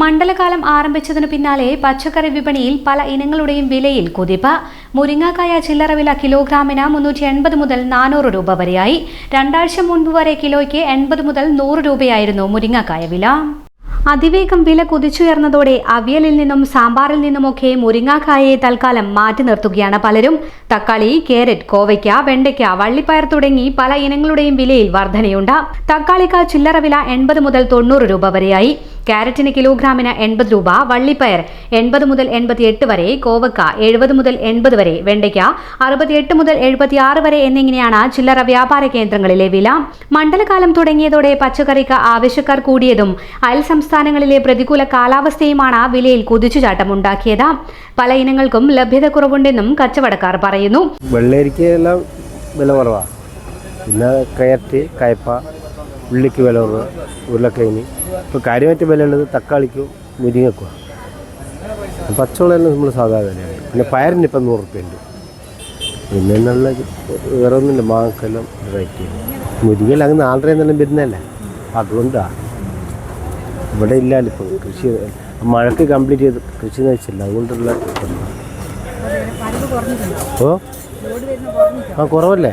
മണ്ഡലകാലം ആരംഭിച്ചതിനു പിന്നാലെ പച്ചക്കറി വിപണിയിൽ പല ഇനങ്ങളുടെയും വിലയിൽ കുതിപ്പ്. മുരിങ്ങാക്കായ ചില്ലറ വില കിലോഗ്രാമിന് മുന്നൂറ്റി എൺപത് മുതൽ നാനൂറ് രൂപ വരെയായി. രണ്ടാഴ്ച മുൻപ് വരെ കിലോയ്ക്ക് എൺപത് മുതൽ നൂറ് രൂപയായിരുന്നു മുരിങ്ങാക്കായ വില. അതിവേഗം വില കുതിച്ചുയർന്നതോടെ അവിയലിൽ നിന്നും സാമ്പാറിൽ നിന്നുമൊക്കെ മുരിങ്ങാക്കായയെ തൽക്കാലം മാറ്റി നിർത്തുകയാണ് പലരും. തക്കാളി കാരറ്റ് കോവയ്ക്ക വെണ്ടയ്ക്ക വള്ളിപ്പയർ തുടങ്ങി പല ഇനങ്ങളുടെയും വിലയിൽ വർധനയുണ്ട്. തക്കാളിക്ക ചില്ലറ വില എൺപത് മുതൽ തൊണ്ണൂറ് രൂപ വരെയായി. കാരറ്റിന് കിലോഗ്രാമിന് എൺപത് രൂപ വള്ളിപ്പയർ എൺപത് മുതൽ എൺപത്തിയെട്ട് വരെ കോവക്ക എഴുപത് മുതൽ എൺപത് വരെ വെണ്ടയ്ക്ക അറുപത്തിയെട്ട് മുതൽ എഴുപത്തിയാറ് വരെ എന്നിങ്ങനെയാണ് ചില്ലറ വ്യാപാര കേന്ദ്രങ്ങളിലെ വില. മണ്ഡലകാലം തുടങ്ങിയതോടെ പച്ചക്കറിക്ക് ആവശ്യക്കാർ കൂടിയതും അയൽ സംസ്ഥാനങ്ങളിലെ പ്രതികൂല കാലാവസ്ഥയുമാണ് വിലയിൽ കുതിച്ചുചാട്ടമുണ്ടാക്കിയത് പല ഇനങ്ങൾക്കും ലഭ്യത കുറവുണ്ടെന്നും കച്ചവടക്കാർ പറയുന്നു. വെള്ളരിക്കയെല്ലാം വില കുറവാണ് പിന്നെ കയറ്റ് കയ്പ ഉള്ളിക്ക് വില കുറവ് ഉരുളക്കിഴങ്ങ്. ഇപ്പോൾ കാര്യമായിട്ട് വില ഉള്ളത് തക്കാളിക്കും മുരിങ്ങക്കുമാണ് പച്ചവളമെല്ലാം നമ്മൾ സാധാ വിലയാണ്. പിന്നെ പയറിന് ഇപ്പം നൂറ് റുപ്യ ഉണ്ട് പിന്നെ നല്ല വേറെ ഒന്നുമില്ല മാങ്ങക്കെല്ലാം റേറ്റ് മുരിങ്ങയിൽ അങ്ങ് നാലരയെന്നെല്ലാം വരുന്നതല്ലേ? അതുകൊണ്ടാണ് ഇവിടെ ഇല്ലല്ലോ ഇപ്പോൾ കൃഷി മഴക്ക് കംപ്ലീറ്റ് ചെയ്ത് കൃഷി നശിച്ചില്ല അതുകൊണ്ടുള്ള. ഓ? ആ കുറവല്ലേ?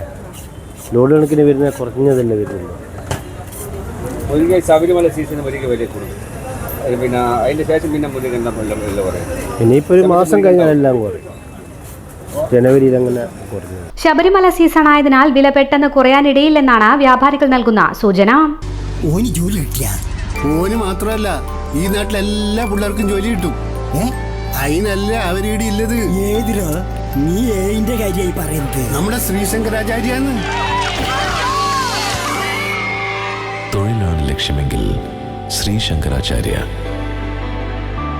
ലോഡ് കണക്കിന് വരുന്ന കുറഞ്ഞതല്ലേ വരുന്നുള്ളൂ മുരിങ്ങ ശബരിമല സീസൺ വരിക വലിയ കൂടുതൽ പിന്നെ അതിന്റെ ശേഷം പിന്നെ മുരുകൻ എന്താ വില ഇനിയിപ്പോൾ ഒരു മാസം കഴിഞ്ഞാൽ എല്ലാം കുറയും ജനുവരിയിൽ അങ്ങനെ ശബരിമല സീസൺ ആയതിനാൽ വില പെട്ടെന്ന് കുറയാനിടയില്ലെന്നാണ് വ്യാപാരികൾ നൽകുന്ന സൂചന. ഓന് ജോലി കിട്ടിയ? ഓന് മാത്രമല്ല ഈ നാട്ടിലെ എല്ലാ പിള്ളേർക്കും ജോലി കിട്ടും. അതിനല്ല അവരീടെ ഇല്ലത്. ഏതിരോ നീ ഏതിന്റെ കാര്യമായി പറയുന്നത്. നമ്മുടെ ശ്രീശങ്കരാചാര്യാണ്. ലക്ഷ്യമെങ്കിൽ ശ്രീ ശങ്കരാചാര്യ